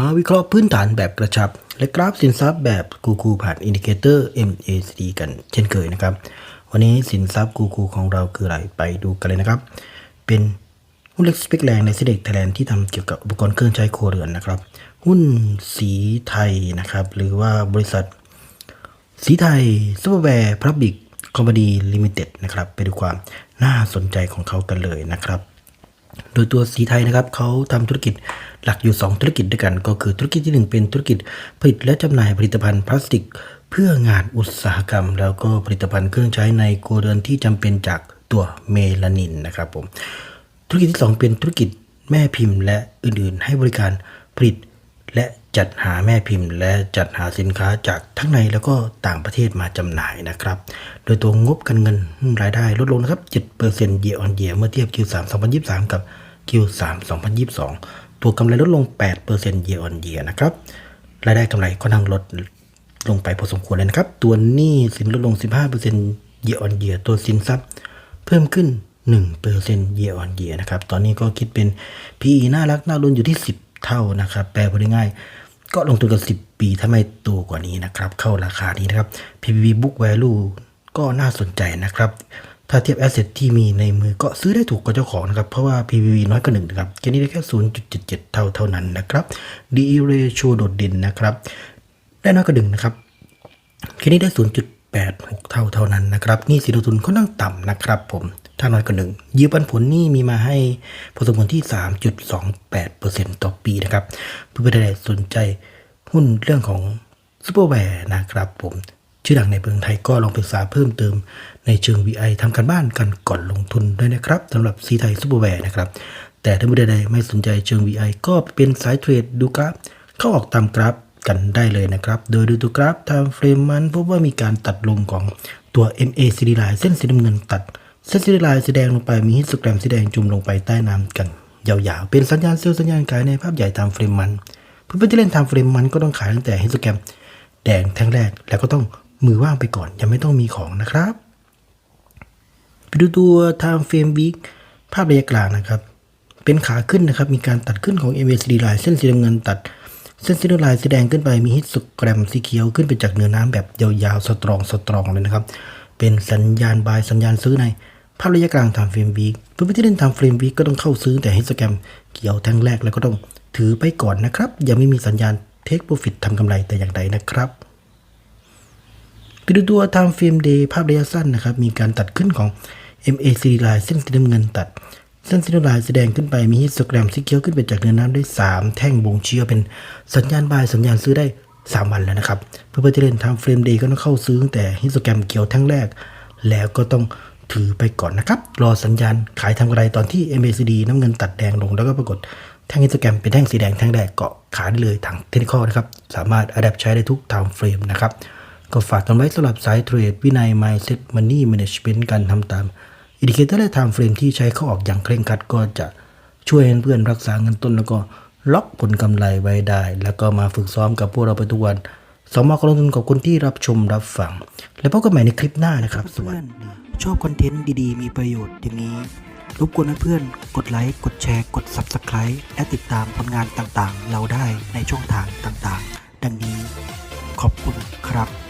มาวิเคราะห์พื้นฐานแบบกระชับ และกราฟสินทรัพย์แบบกูคูผ่านอินดิเคเตอร์ MACD กันเช่นเคยนะครับ วันนี้สินทรัพย์กูคูของเราคืออะไรไปดูกันเลยนะครับ เป็นหุ้นเล็กสเปกแรงในเซเด็กไทยแลนด์ที่ทำเกี่ยวกับอุปกรณ์เครื่องใช้ครัวเรือนนะครับ หุ้นสีไทยนะครับ หรือว่าบริษัท สีไทยซูเปอร์แวร์พรับบิกคอมพานีลิมิเต็ดนะครับ ไปดูความน่าสนใจของเขากันเลยนะครับ โดยตัวสีไทยนะครับเขาทำธุรกิจหลักอยู่ 2 ธุรกิจด้วยกัน ก็คือธุรกิจที่ 1 เป็นธุรกิจผลิตและจำหน่ายผลิตภัณฑ์พลาสติก เพื่องานอุตสาหกรรม แล้วก็ผลิตภัณฑ์เครื่องใช้ในครัวเรือนที่จำเป็นจากตัวเมลานินนะครับผมธุรกิจที่ 2 เป็นธุรกิจแม่พิมพ์ และอื่นๆ ให้บริการผลิตและจัดหาแม่พิมพ์ และจัดหาสินค้าจากทั้งในแล้วก็ต่างประเทศมาจำหน่ายนะครับ โดยตัวงบการเงินรายได้ลดลงนะครับ7% year on year เมื่อเทียบ Q3 2023 กับ Q3 2022 ตัวกำไรลดลง 8% year on year นะครับ รายได้กำไรก็นั่งลดลงไปพอสมควรเลยนะครับ ตัวหนี้สินลดลง 15% year on year ตัวสินทรัพย์เพิ่มขึ้น 1% year on year นะครับ ตอนนี้ก็คิดเป็น PE น่ารักน่ารุนอยู่ที่ 10 เท่านะครับ แปลพูดง่ายๆก็ลงทุนกัน 10 ปีถ้าไม่โตกว่านี้นะครับ เข้าราคานี้นะครับ PBV book value ก็น่าสนใจนะครับ ถ้าเทียบ asset ที่มีในมือก็ซื้อได้ถูกกว่าเจ้าของนะครับ เพราะว่า PBV น้อยกว่า1นะครับแค่นี้ได้แค่ 0.77 เท่าเท่านั้นนะครับ DE ratio โดดเด่นนะครับ ได้น้อยกว่า1นะครับแค่นี้ได้ 0.86 เท่าเท่านั้นนะครับนี่สินลงทุนค่อนข้างต่ำนะครับ ผมถ้าน้อยกว่าหนึ่งยิวปันผลนี่มีมาให้ผลสมผลที่ 3.28%ต่อปีนะครับเพื่อนๆใดสนใจหุ้นเรื่องของซูเปอร์แวร์นะครับผม ชื่อดังในเมืองไทยก็ลองศึกษาเพิ่มเติมในเชิง VI ทำการบ้านกันก่อนลงทุนด้วยนะครับสำหรับซีไทยซูเปอร์แวร์นะครับแต่ถ้าผู้ใดๆไม่สนใจเชิง VI ก็เป็นสายเทรดดูกราฟเข้าออกตามกราฟกันได้เลยนะครับ โดยดูตัวกราฟ time frame มันพบว่ามีการตัดลงของตัว MACD line เส้นสีน้ำเงินตัด เส้นสีแดงสีแดงลงไปมีฮิสโตแกรมสีแดงจุ่มลงไปใต้น้ำกันยาวๆ เป็นสัญญาณเซลล์สัญญาณขายในภาพใหญ่ time frame มัน เพื่อนๆที่เล่น time frame มันก็ต้องขายตั้งแต่ฮิสโตแกรมแดงแท่งแรกแล้วก็ต้อง มือว่างไปก่อนยังไม่ต้องมีของนะครับ ไปดูตัว time frame week ภาพระยะกลางนะครับ เป็นขาขึ้นนะครับ มีการตัดขึ้นของ MACD line เส้นสีน้ำเงินตัด เส้นสีน้ำลายสีแดงขึ้นไปมีฮิตสแกรมสีเขียวขึ้นไปจากเนื้อน้ำแบบยาวๆสตรองสตรองเลยนะครับ เป็นสัญญาณบายสัญญาณซื้อในภาพระยะกลางทำเฟรมวีเพื่อนๆที่เล่นทำเฟรมวีก็ต้องเข้าซื้อแต่ฮิตสแกรมเขียวแท่งแรกแล้วก็ต้องถือไปก่อนนะครับ ยังไม่มีสัญญาณเทคโปรฟิตทำกำไรแต่อย่างใดนะครับ ไปดูตัว time frame day ภาพระยะสั้นนะครับ มีการตัดขึ้นของ MAC line เส้นสีน้ำเงินตัด เส้นสีน้ำลายแสดงขึ้นไปมีฮิสโตแกรมสีเขียวขึ้นไปจากเนื้อน้ำได้ 3 แท่งบ่งชี้ว่าเป็นสัญญาณบายสัญญาณซื้อได้ 3 วันแล้วนะครับ เพื่อที่เล่น time frame day ก็ต้องเข้าซื้อตั้งแต่ฮิสโตแกรมเขียวแท่งแรก แล้วก็ต้องถือไปก่อนนะครับ รอสัญญาณขายทำกำไรตอนที่ MACD น้ำเงินตัดแดงลงแล้วก็ปรากฏแท่งฮิสโตแกรมเป็นแท่งสีแดงแท่งแรกก็ขายได้เลยทางเทคนิคนะครับ สามารถอัดแอปใช้ได้ทุก time frame นะครับ ก็ฝากกันไว้สำหรับสายเทรดวินัย mindset money management การทำตามอินดิเคเตอร์และไทม์เฟรมที่ใช้เข้าออกอย่างเคร่งครัดก็จะช่วยให้เพื่อนรักษาเงินต้นแล้วก็ล็อกผลกำไรไว้ได้ แล้วก็มาฝึกซ้อมกับพวกเราไปทุกวันสมากลงทุนกับคนที่รับชมรับฟัง แล้วพบกันใหม่ในคลิปหน้านะครับสวัสดีชอบคอนเทนต์ดีๆ มีประโยชน์อย่างนี้ รบกวนเพื่อนกดไลค์ กดแชร์ กด Subscribe และติดตามผลงานต่างๆ เราได้ในช่องทางต่างๆ ดังนี้ขอบคุณครับ